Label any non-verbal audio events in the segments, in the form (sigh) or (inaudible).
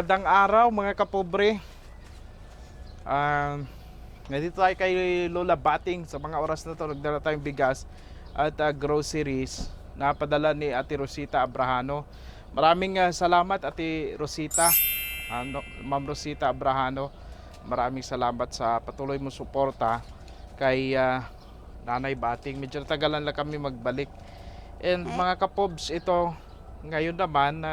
Magandang araw mga kapobre. Um, nandito tayo kay Lola Bating sa mga oras na to nagdala tayong bigas at uh, groceries na padala ni Ate Rosita Abrahano. Maraming uh, salamat Ate Rosita, ano, Ma'am Rosita Abrahano. Maraming salamat sa patuloy mo suporta kay uh, Nanay Bating. Medyo natagalan lang kami magbalik. And mga kapobs, ito ngayon naman na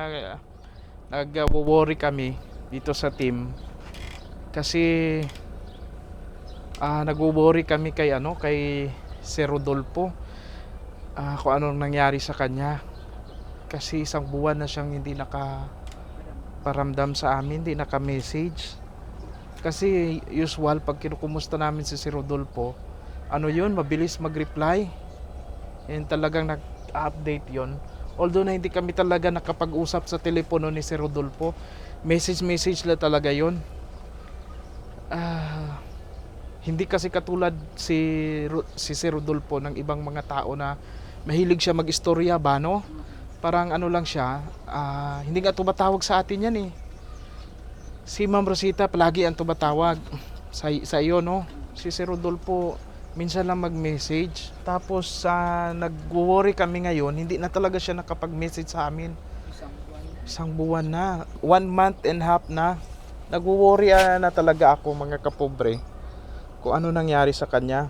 nag-worry kami dito sa team. Kasi ah nag-worry kami kay ano kay si Rodolfo Ah, kung anong nangyari sa kanya. Kasi isang buwan na siyang hindi naka paramdam sa amin, hindi naka-message. Kasi usual pag kinukumusta namin si si Rodolfo ano yun, mabilis mag-reply. And talagang nag-update yon although na hindi kami talaga nakapag-usap sa telepono ni si Rodolfo message message lang talaga yon ah hindi kasi katulad si si Sir Rodolfo ng ibang mga tao na mahilig siya mag-istorya ba no? Parang ano lang siya ah, hindi nga tumatawag sa atin yan eh. Si Ma'am Rosita palagi ang tumatawag sa, sa iyo no? Si Sir Rodolfo minsan lang mag-message tapos sa nag-worry kami ngayon hindi na talaga siya nakapag-message sa amin isang buwan na one month and half na nag-worry ah, na talaga ako mga kapobre kung ano nangyari sa kanya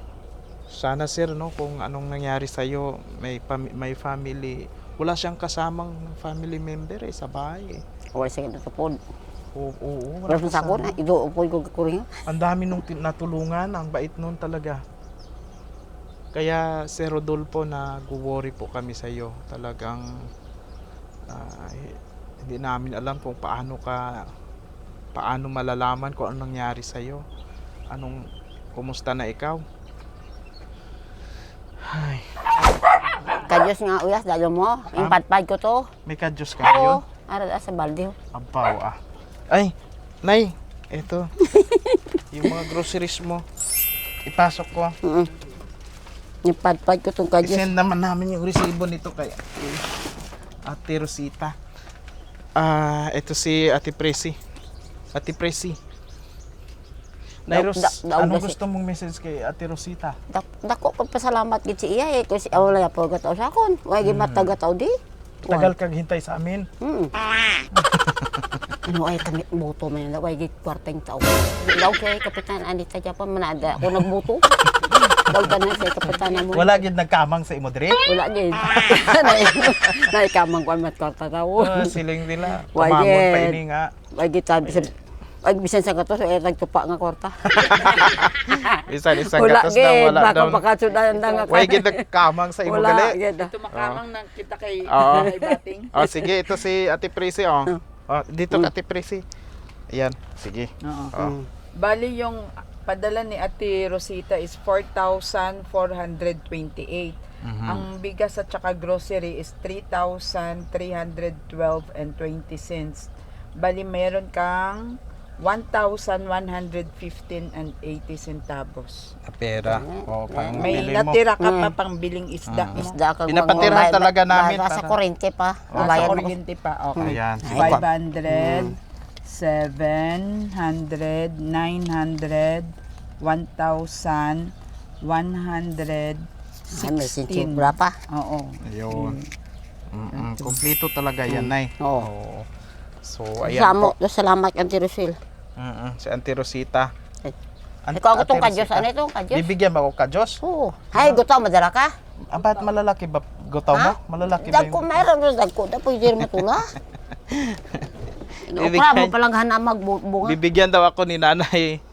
sana sir no kung anong nangyari sa iyo may pam- may family wala siyang kasamang family member eh sa bahay eh. Wala sa kanya po. Oo, oo, wala sa ako na. Ido yung kukuring. Ang dami nung natulungan, ang bait nun talaga. Kaya Sir Rodolfo na worry po kami sa iyo. Talagang eh, hindi namin alam kung paano ka paano malalaman kung anong nangyari sa iyo. Anong kumusta na ikaw? Ay, Kadyos nga uyas, dalo mo. Yung patpad ko to. may kadyos ka ngayon? Oo. Ara sa balde. Abaw ah. Ay, Nay, eto. (laughs) yung mga groceries mo. Ipasok ko. Mm Yung patpad ko tong kadyos. I-send naman namin yung resibo nito kay Ate Rosita. Ah, ito si Ate Presi. Ate Presi. Nay Da- da- anong gusto mong message kay Ate Rosita? Dak- Dako ko pasalamat gid si iya eh. Kasi wala ya po gataw sa akon. Wala gid matagataw di. Tagal kang hintay sa amin. Hmm. (laughs) Ano ay kami buto man na way gid kwarteng tao. Daw kay kapitan Anita Japan manada ako (laughs) Daw tanan sa kapitan mo. Wala gid nagkamang sa imo dire. Wala gid. (laughs) Nay nay kamang kwan mat kwarta daw. Ah, siling nila. Why Tumamon pa ini nga. Ay kita bisan ay bisan sa gatos ay nagtupa nga kwarta. (laughs) Isa-isa Wala gatos na gid wala baka daw. pakasudan nga. Way gid nagkamang sa imo Wala gali. gid. Tumakamang na kita kay (laughs) kay Bating. Oh, sige, ito si Ate Presi oh. Oh, dito ka Ate Presi. Ayan, sige. Oo. Oh. Bali yung padala ni Ate Rosita is 4,428. Mhm. Ang bigas at saka grocery is 3,312 and 20 cents. Bali meron kang 1,115 and 80 centavos. pera. Oh, pang May bili mo. natira ka pa pang biling isda mo. Isda ka Pinapatirahan talaga namin Nasa para- kuryente pa. Nasa Mabayad mo. kuryente pa. Okay. Ayan. 500, 700, 900, 1,000, 100, Ay, may 16. sintibra pa. Oo. Ayun. Mm-mm. Kompleto talaga yan, Nay. Oo. Oo. So, ayan Samo, po. salamat ang Tirosel. Mm-mm. Si Auntie Rosita. Ay. Ant- Ikaw ako tong Ate kadyos. Rosita. Ano itong kadyos? Bibigyan mo ako kadyos? Oo. Hay, gusto madala ka? Ah, ba't malalaki ba? Gotaw mo? Malalaki ba Dag ko yung... meron rin, dag ko. Dapat hindi rin matula. Ukra mo palang hana magbunga. Bibigyan daw ako ni Nanay.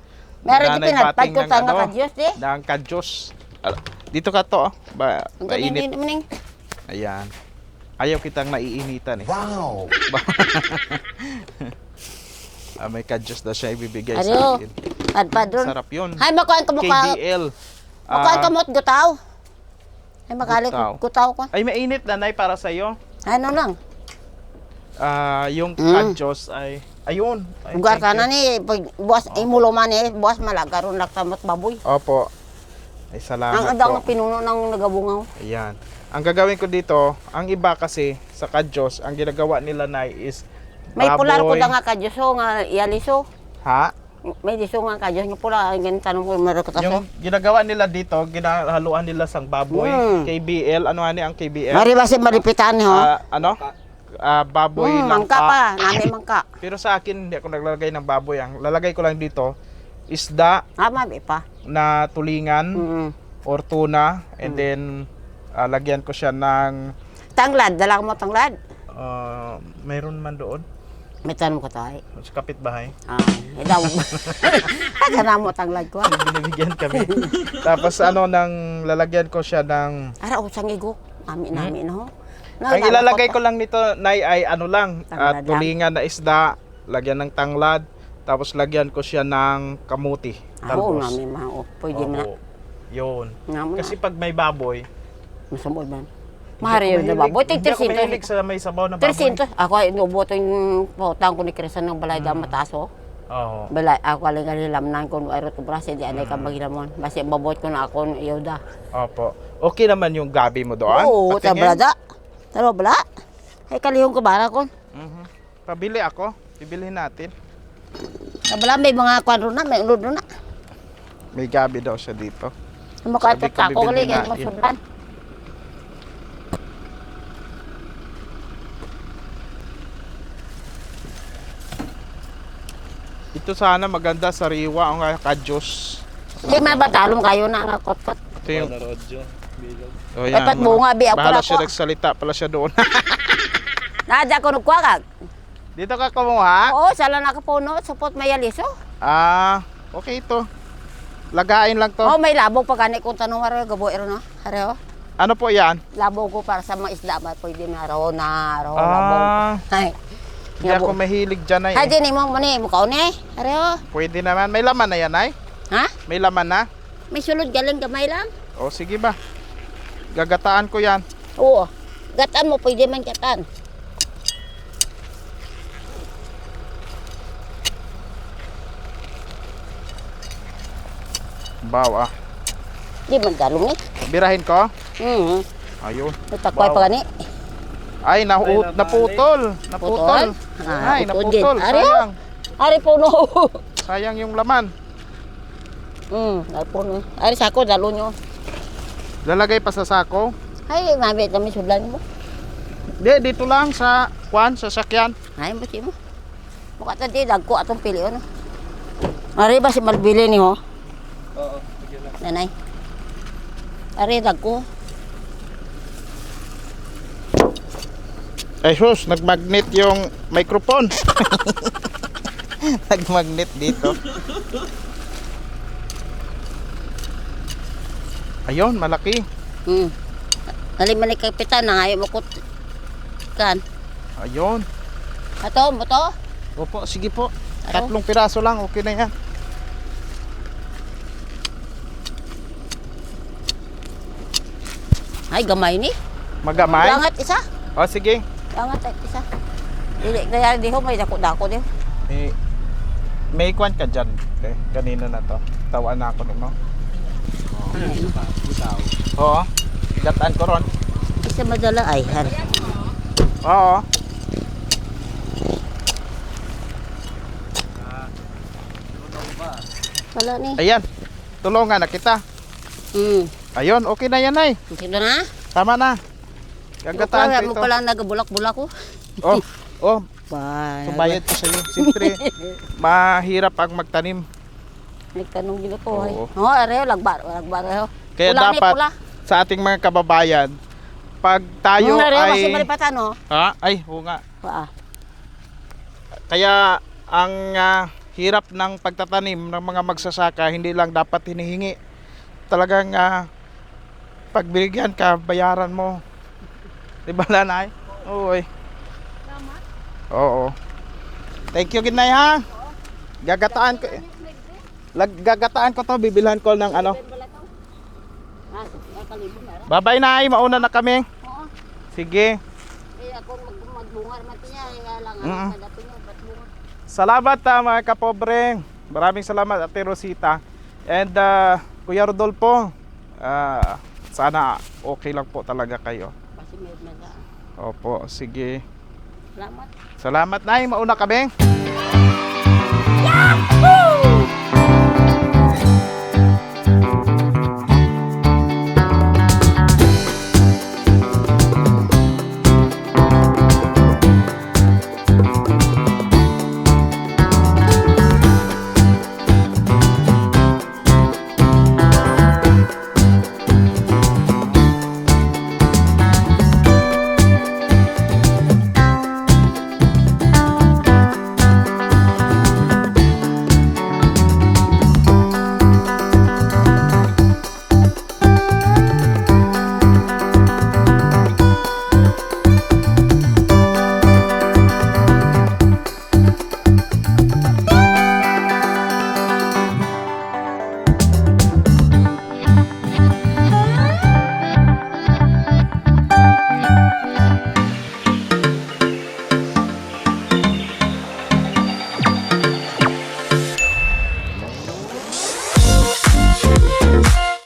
Meron Nanay din pinatpad Bating ko ng sa nga ano, kadyos eh. Ng kadyos. Dito ka to, oh. Ba, mainit. Ayan. Ayaw kitang naiinitan eh. Wow! (laughs) Ah, may kadyos daw siya ibibigay Ano? sa akin. Padpad ron. Sarap yun. Hay, makuhaan ka mukha. KDL. Makuhaan ka Ah, mo't gutaw. Ay, makali Gutaw. gutaw ko. ay, mainit na, Nay, para sa'yo. Ano lang. Ah, yung Mm. kadyos ay... Ayun. Ay, Lugar thank ka na you. ni, buwas, imulo man eh, buwas malagaron laktamot baboy. Opo. Ay, Ang salamat adang po. pinuno ng nagabungaw. Ayan. Ang gagawin ko dito, ang iba kasi sa kadyos, ang ginagawa nila na is May pular ko baboy. da nga kadyoso nga iyaliso. Ha? May diso nga kadyo nga pula ang tanong ko meron ko taso. Yung ginagawa nila dito, ginahaluan nila sang baboy. Mm. KBL, ano ani ang KBL? Mari ba si malipitan ho? Ah, ano? Ah, baboy Hmm, lang mangka pa, nami mangka. Pero sa akin, hindi ako naglalagay ng baboy. Ang lalagay ko lang dito, isda Ah, mabi pa. na tulingan Mm. or tuna. And then, ah, lagyan ko siya ng, Tanglad, dala mo tanglad. ah, mayroon man doon, May tanong ko tayo. sa kapitbahay. Ah, idaw. Kana (laughs) mo tanglad ko. Binibigyan kami. (laughs) Tapos ano, nang lalagyan ko siya ng, Ara usang igok. Nami nami no. Ang ilalagay ko lang nito, Nay, ay ano lang, lang. tulingan na isda, lagyan ng tanglad, tapos lagyan ko siya ng kamuti. Ah, Oo, talbos. nami mao. Pwede mo na. Oo. Yun. Kasi pag may baboy, Masumod man. Mahari yun na ba? Boy, Hindi ako mahilig tig-300. sa may sabaw na baboy. 300. Ako ay inuboto yung pautang ko ni Krisan ng balay Mm. da mataso. Oo. Balay, ako aling alilamnan ko no aero to brase di anay ka magilamon. Basi babot ko na ako iyo da. Opo. Okay naman yung gabi mo doon? Oo, Patingin? brada. Taro bala. Ay kalihong ko bara ko. Mhm. Pabili ako. Bibilhin natin. Sa bala may mga kwadro na, may ulod na. May gabi daw siya dito. Sabi ko, ako kali kay masundan. Ito sana maganda sa riwa ang kadyos. Di may batalong kayo na nga kot-kot. Ito yung... Oh, Dapat bunga, bi, ako Bahala na siya ko. nagsalita pala siya doon. (laughs) Nadya ko nagkwakag. dito ka kumuha? Oo, sala nakapuno, supot may aliso. Ah, okay ito. Lagain lang to. Oo, may labog pa gani kung tanong haro gabo ero no. Haro. Ano po yan? Labog ko para sa mga isda ba pwede na raw na labog. Ah, Ay. hindi ako mahilig dyan ay. Ay, di mo mo ni mo kaon eh. Haro. Pwede naman. May laman na yan ay? Ha? May laman na? May sulod galing gamay lang. O sige ba. Gagataan ko yan. Oo. Gatan mo pwede man gatan. Bawa. Di man dalong ni. Birahin ko. Mhm. Ayun. Natakway pa gani. Ay, nahu naputol. Naputol. Putol? Ah, Ay, naputol. Ari, Sayang. Ari puno. Sayang yung laman. Hmm, ari puno. Ari sako dalo nyo. Lalagay pa sa sako. Ay, mabit kami sudlan mo. Di, dito lang sa kwan, sa sakyan. Ay, mo mo. Mukha tadi dagko atong pili ano. Ari ba si malbili ni ho? Oo, Nanay. Ari dagko. Ay sus, nagmagnet yung microphone. (laughs) (laughs) nagmagnet dito. Ayun, malaki. Hmm. Dali man ni kapitan na ayaw mo kan. Ayun. Ato mo to? Opo, sige po. Ano? Tatlong piraso lang, okay na yan. Ay gamay ni. Magamay. Langat isa. O sige. Langat isa. Dili kaya di ho may dako-dako di. Eh, may kwan ka dyan. Eh, kanina na to. Tawaan na ako mo. Oo. Gataan ko ron. Isa madala ay han. Oo. Wala ni. Ayan. Tulungan na kita. Hmm. Ayun, okay na yan ay. Sige na. Tama na. Gagataan ko mo ito. pala nagabulak-bulak ko. Oh, oh, (laughs) Bye. subayad ko sa iyo. Siyempre, (laughs) mahirap ang magtanim. Nagtanong gila ko. ay. Oo. Oo, areo, lagbar. Lagbar, areo. Kaya Pula dapat pula. sa ating mga kababayan, pag tayo Yung areo, ay... kasi malipatan, no? Ha? Ay, oo nga. Waa. Kaya ang ah, hirap ng pagtatanim ng mga magsasaka hindi lang dapat hinihingi. Talagang uh, pagbigyan ka, bayaran mo. Di ba nanay? Oo. eh. Oo. Thank you ginay ha. Gagataan ko. Lag, gagataan ko to, bibilhan ko ng ano. Ay, kalibon na. Na mauna na kami. Sige. Salamat ah, mga kapobre. Maraming salamat Ate Rosita. And ah, Kuya Rodolfo, ah, sana okay lang po talaga kayo. Opo, sige. Salamat. Salamat, Nay. Mauna kami.